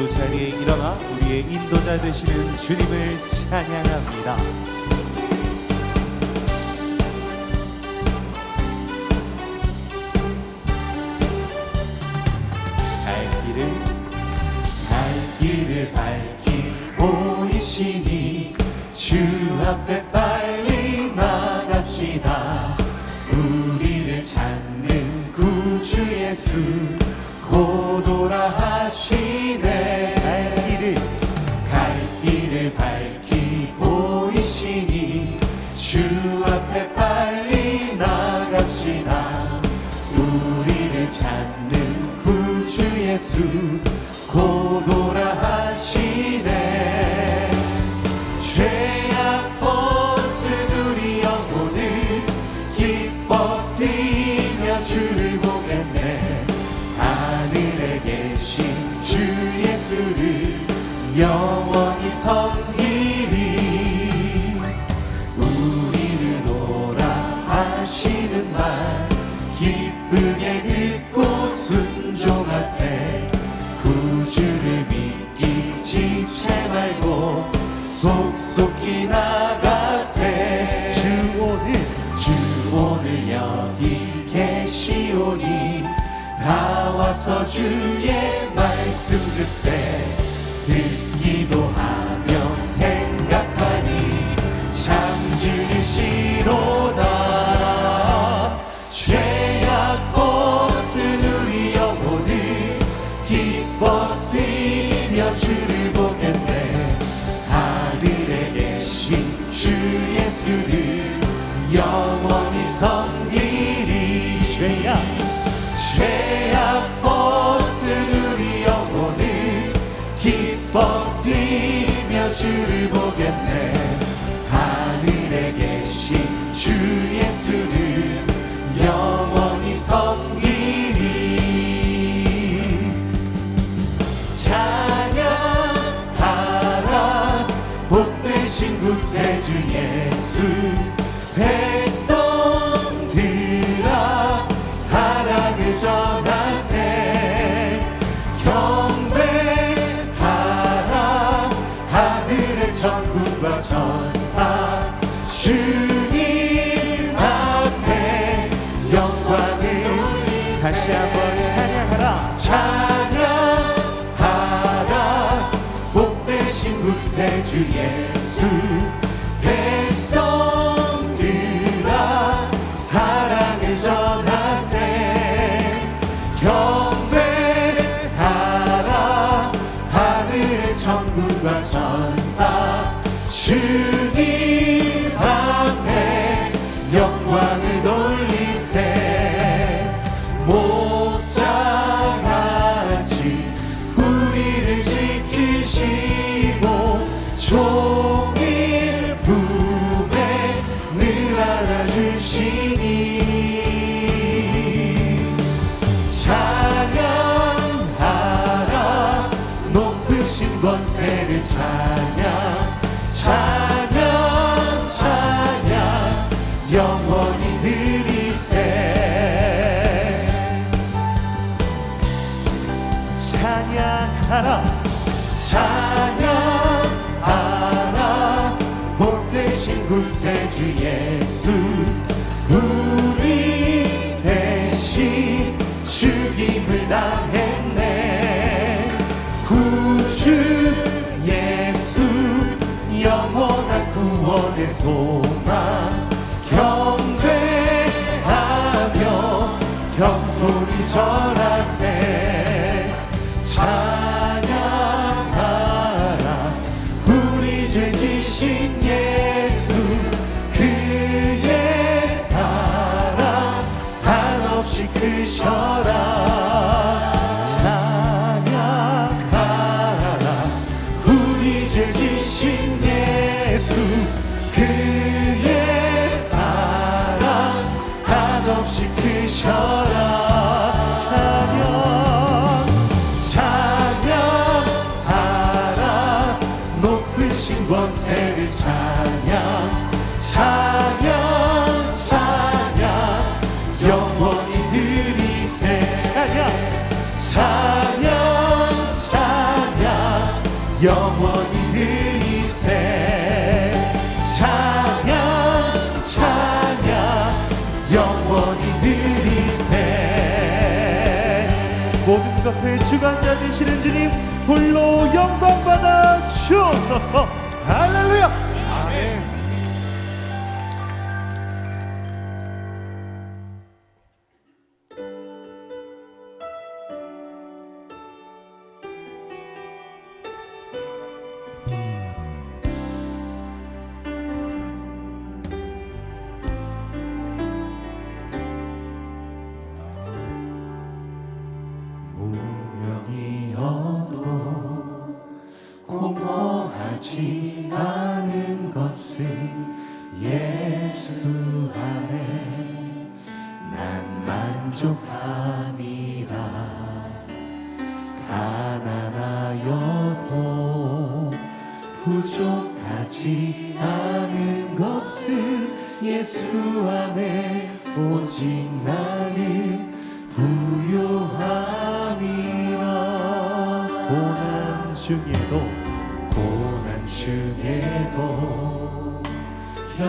모두 자리에 일어나 우리의 인도자 되시는 주님을 찬양합니다. 갈 길을 갈 길을 밝히 보이시니 주 앞에 빨리 나갑시다 우리를 찾는 구주 예수 through 서 주의 말씀 글쎄 듣기도 하며 생각하니 참 진리시로다. 죄악 벗은 우리 영혼을 기뻐 뛰며 주를 보겠네. 하늘에 계신 주 예수를 예수 찬양 찬양 찬양 영원히 드리세. 찬양하라 찬양하라 복 대신 구세주 예수 우리 구원의 소망 경배하며 경솔히 절하세. 참 앞에 주관자 되시는 주님 홀로 영광받아 주옵소서.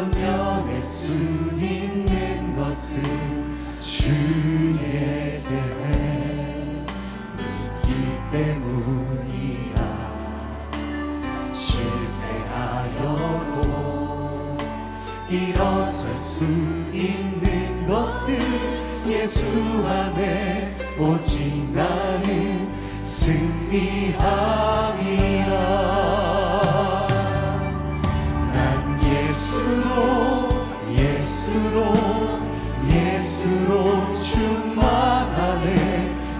변변할 수 있는 것은 주 예수로 예수로 충만하네.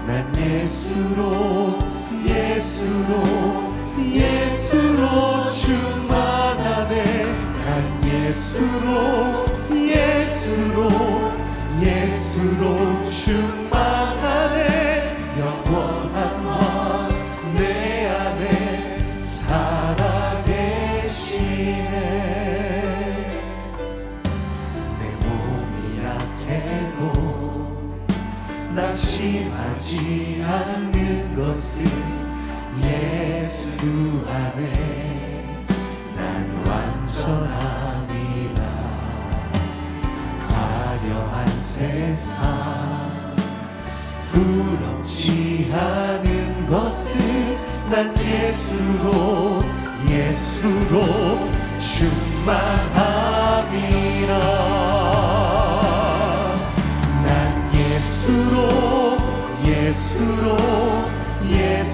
난 예수로 예수로 예수로 충만하네. 난 예수로 예수로 예수로 충만하네. 영원한 왕내 안에 살아계시네. 의심하지 않는 것은 예수 안에 난 완전함이라. 화려한 세상 부럽지 않은 것은 난 예수로 예수로 충만한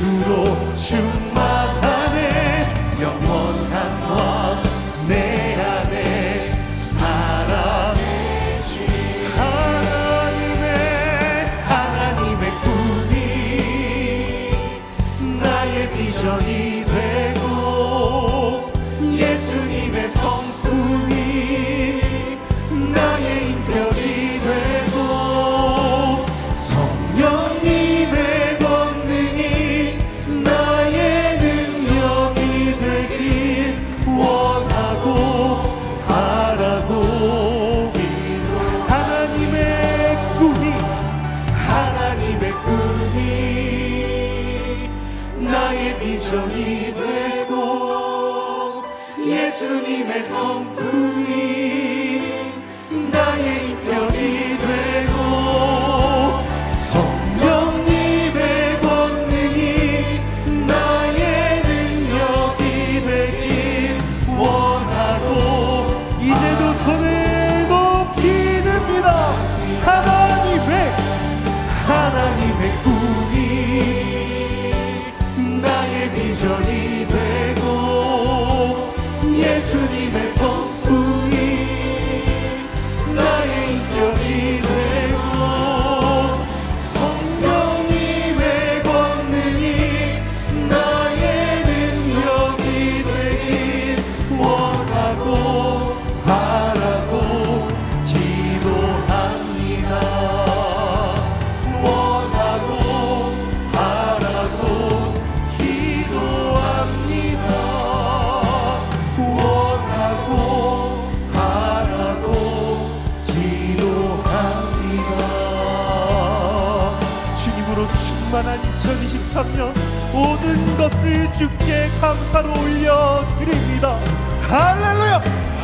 주로 춤 사면 모든 것을 주께 감사로 올려드립니다. 할렐루야!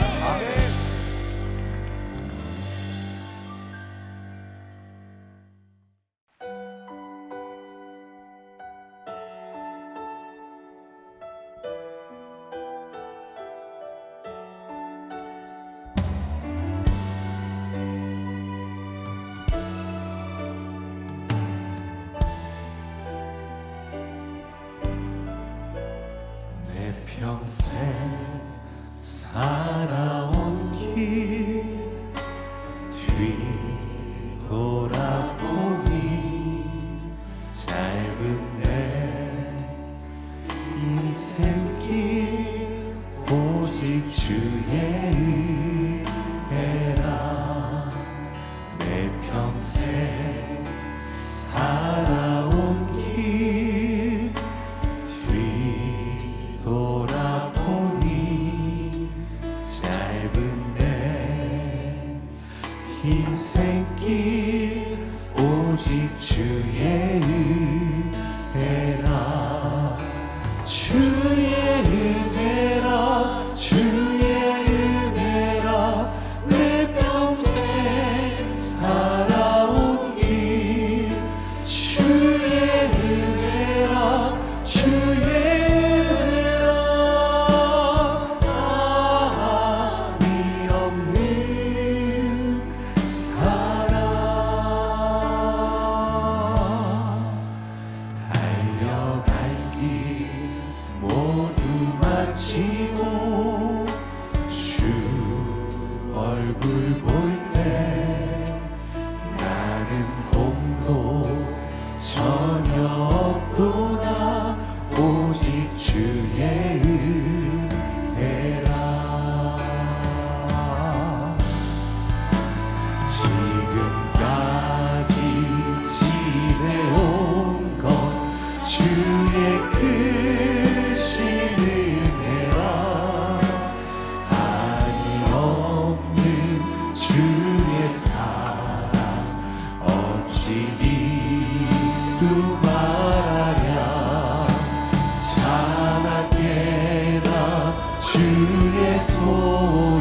sunset. Lord. Oh.